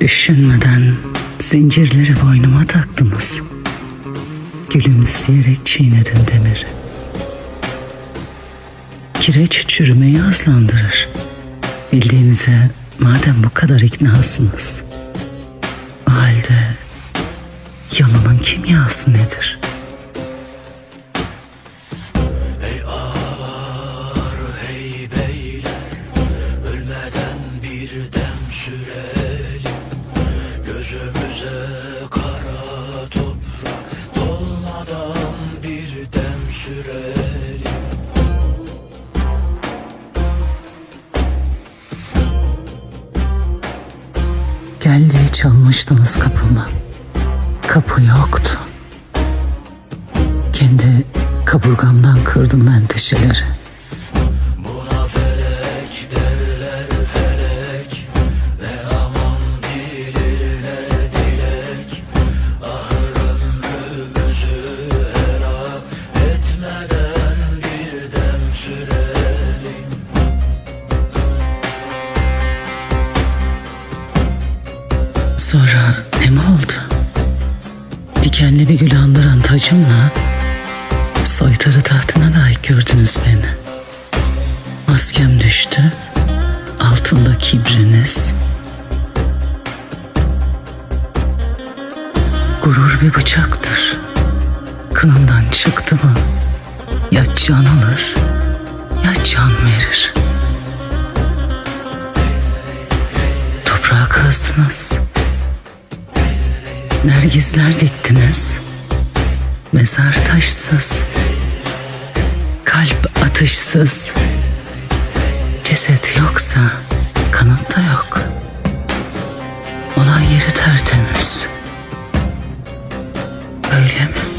Düşünmeden zincirleri boynuma taktınız. Gülümseyerek çiğnedim demiri. Kireç çürümeyi hızlandırır. Bildiğinize madem bu kadar iknasınız. O halde yalanın kimyası nedir? Bir dem sürelim sürelim Gel diye çalmıştınız kapımı. Kapı yoktu. Kendi kaburgamdan kırdım menteşeleri. Sonra ne mi oldu? Dikenli bir gül andıran tacımla soytarı tahtına layık gördünüz beni. Maskem düştü, altında kibriniz. Gurur bir bıçaktır. Kınından çıktı mı ya can alır ya can verir. Toprağa kazdınız. Nergizler diktiniz. Mezar taşsız. Kalp atışsız. Ceset yoksa kanıt da yok. Olay yeri tertemiz. Öyle mi?